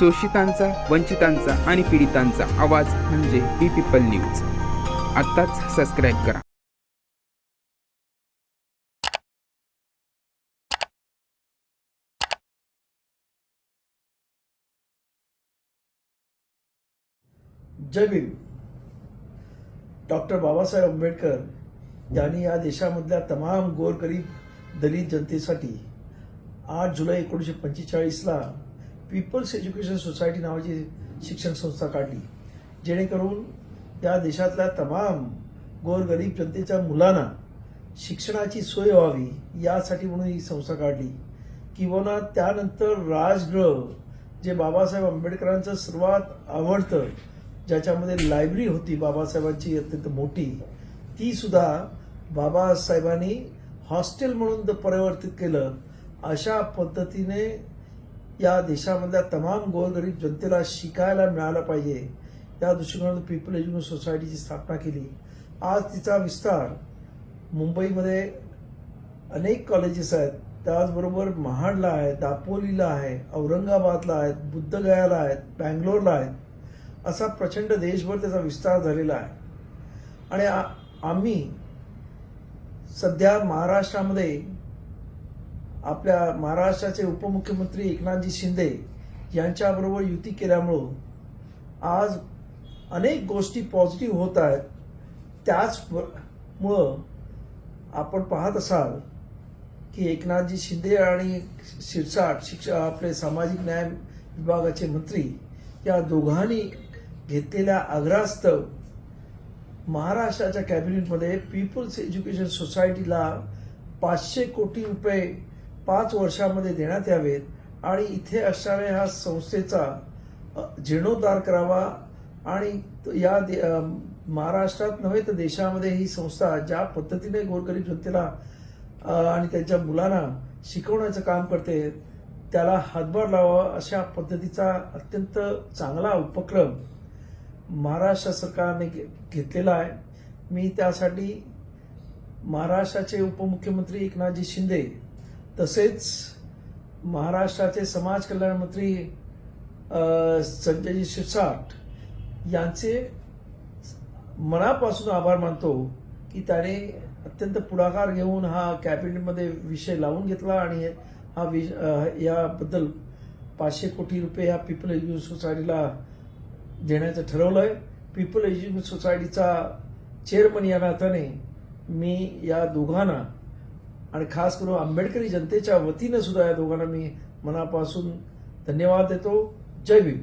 शोषितांचा वंचितांचा आणि पीडितांचा आवाज म्हणजे बी पीपल न्यूज आत्ताच सबस्क्राईब करा. जय भीम. डॉक्टर बाबासाहेब आंबेडकर यांनी या देशामधल्या तमाम गोरगरीब दलित जनतेसाठी आठ जुलै एकोणीसशे पंचेचाळीसला पीपल्स एज्युकेशन सोसायटी नावाची शिक्षण संस्था काढली. जेणेकरून या देशातल्या तमाम गोरगरीब जनतेच्या मुलांना शिक्षणाची सोय व्हावी यासाठी म्हणून ही संस्था काढली. किंवा त्यानंतर राजगृह जे बाबासाहेब आंबेडकरांचं सर्वात आवडतं ज्याच्यामध्ये लायब्ररी होती बाबासाहेबांची अत्यंत मोठी ती सुद्धा बाबासाहेबांनी हॉस्टेल म्हणून परिवर्तित केलं अशा पद्धतीने या देशामधल्या तमाम गोरगरीब जनतेला शिकायला मिळालं पाहिजे. या दृष्टिकोनातून पीपल एज्युकेशन सोसायटीची स्थापना केली. आज तिचा विस्तार मुंबईमध्ये अनेक कॉलेजेस आहेत. त्याचबरोबर महाडला आहे दापोलीला आहे औरंगाबादला आहेत बुद्धगयाला आहेत बँगलोरला आहेत. असा प्रचंड देशभर त्याचा विस्तार झालेला आहे. आणि आम्ही सध्या महाराष्ट्रामध्ये आपल्या महाराष्ट्राचे उपमुख्यमंत्री एकनाथजी शिंदे यांच्याबरोबर युती केल्यामुळं आज अनेक गोष्टी पॉझिटिव्ह होत आहेत. त्याचमुळं आपण पाहत असाल की एकनाथजी शिंदे आणि शिरसाट शिक्षा आपले सामाजिक न्याय विभागाचे मंत्री या दोघांनी घेतलेल्या आग्रहास्तव महाराष्ट्राच्या कॅबिनेटमध्ये पीपल्स एज्युकेशन सोसायटीला पाचशे कोटी रुपये पाच वर्षामध्ये देण्यात यावेत आणि इथे असणाऱ्या ह्या संस्थेचा जीर्णोद्धार करावा आणि या दे- महाराष्ट्रात नव्हे तर देशामध्ये ही संस्था ज्या पद्धतीने गोरगरीब जनतेला आणि त्यांच्या मुलांना शिकवण्याचं काम करते त्याला हातभार लावावा अशा पद्धतीचा अत्यंत चांगला उपक्रम महाराष्ट्र सरकारने घे- घेतलेला आहे. मी त्यासाठी महाराष्ट्राचे उपमुख्यमंत्री एकनाथजी शिंदे तसेच महाराष्ट्राचे समाज कल्याण मंत्री संजयजी शिरसाट यांचे मनापासून आभार मानतो की त्याने अत्यंत पुढाकार घेऊन हा कॅबिनेटमध्ये विषय लावून घेतला आणि हा विष याबद्दल पाचशे कोटी रुपये ह्या पीपल एज्युकेशन सोसायटीला देण्याचं ठरवलं आहे पीपल एज्युकेशन सोसायटीचा चेअरमन या नात्याने मी या दोघांना आणि खास करून आंबेडकरी जनतेच्या वतीनं सुद्धा या दोघांना मी मनापासून धन्यवाद देतो. जय भीम.